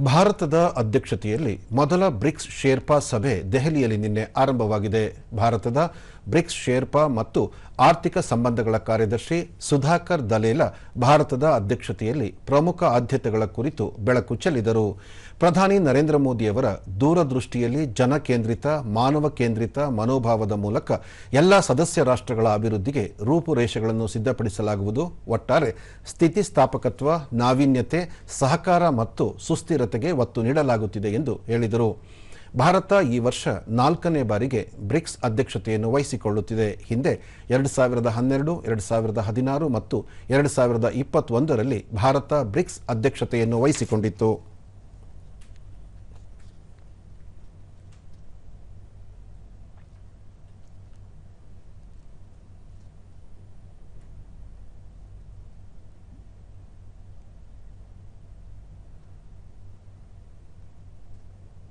ಭಾರತದ ಅಧ್ಯಕ್ಷತೆಯಲ್ಲಿ ಮೊದಲ ಬ್ರಿಕ್ಸ್ ಶೇರ್ಪಾ ಸಭೆ ದೆಹಲಿಯಲ್ಲಿ ನಿನ್ನೆ ಆರಂಭವಾಗಿದೆ. ಭಾರತದ ಬ್ರಿಕ್ಸ್ ಶೇರ್ಪಾ ಮತ್ತು ಆರ್ಥಿಕ ಸಂಬಂಧಗಳ ಕಾರ್ಯದರ್ಶಿ ಸುಧಾಕರ್ ದಲೇಲ ಭಾರತದ ಅಧ್ಯಕ್ಷತೆಯಲ್ಲಿ ಪ್ರಮುಖ ಆದ್ಯತೆಗಳ ಕುರಿತು ಬೆಳಕು ಚೆಲ್ಲಿದರು. ಪ್ರಧಾನಿ ನರೇಂದ್ರ ಮೋದಿಯವರ ದೂರದೃಷ್ಟಿಯಲ್ಲಿ ಜನಕೇಂದ್ರಿತ ಮಾನವ ಕೇಂದ್ರಿತ ಮನೋಭಾವದ ಮೂಲಕ ಎಲ್ಲ ಸದಸ್ಯ ರಾಷ್ಟ್ರಗಳ ಅಭಿವೃದ್ಧಿಗೆ ರೂಪುರೇಷೆಗಳನ್ನು ಸಿದ್ಧಪಡಿಸಲಾಗುವುದು. ಒಟ್ಟಾರೆ ಸ್ಥಿತಿಸ್ಥಾಪಕತ್ವ, ನಾವೀನ್ಯತೆ, ಸಹಕಾರ ಮತ್ತು ಸುಸ್ಥಿರತೆಗೆ ಒತ್ತು ನೀಡಲಾಗುತ್ತಿದೆ ಎಂದು ಹೇಳಿದರು. ಭಾರತ ಈ ವರ್ಷ ನಾಲ್ಕನೇ ಬಾರಿಗೆ ಬ್ರಿಕ್ಸ್ ಅಧ್ಯಕ್ಷತೆಯನ್ನು ವಹಿಸಿಕೊಳ್ಳುತ್ತಿದೆ. ಹಿಂದೆ ಎರಡು ಸಾವಿರದ ಹನ್ನೆರಡು, ಎರಡು ಸಾವಿರದ ಹದಿನಾರು ಮತ್ತು ಎರಡು ಸಾವಿರದ ಇಪ್ಪತ್ತೊಂದರಲ್ಲಿ ಭಾರತ ಬ್ರಿಕ್ಸ್ ಅಧ್ಯಕ್ಷತೆಯನ್ನು ವಹಿಸಿಕೊಂಡಿತ್ತು.